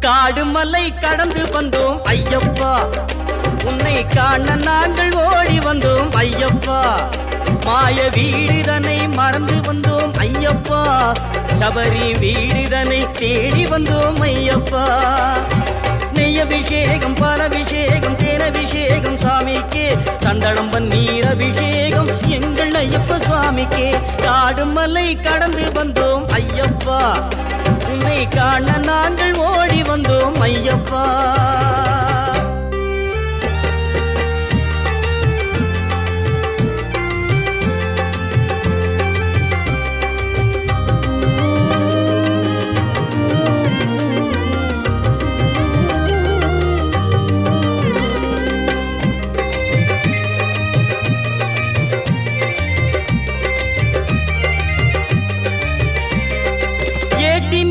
காடு மலை கடந்து வந்தோம். ஐயப்பா உன்னை காண நாங்கள் ஓடி வந்தோம். ஐயப்பா மாய வீடுதனை மறந்து வந்தோம். ஐயப்பா சபரி வீடுதனை தேடி வந்தோம். ஐயப்பா நெய் அபிஷேகம் பாலபிஷேகம் தேனபிஷேகம் சாமிக்கே. சந்தனம் பன்னீர் அபிஷேகம் எங்கள் ஐயப்ப சுவாமிக்கே. காடு மலை கடந்து வந்தோம். ஐயப்பா உன்னை காண நான் दिन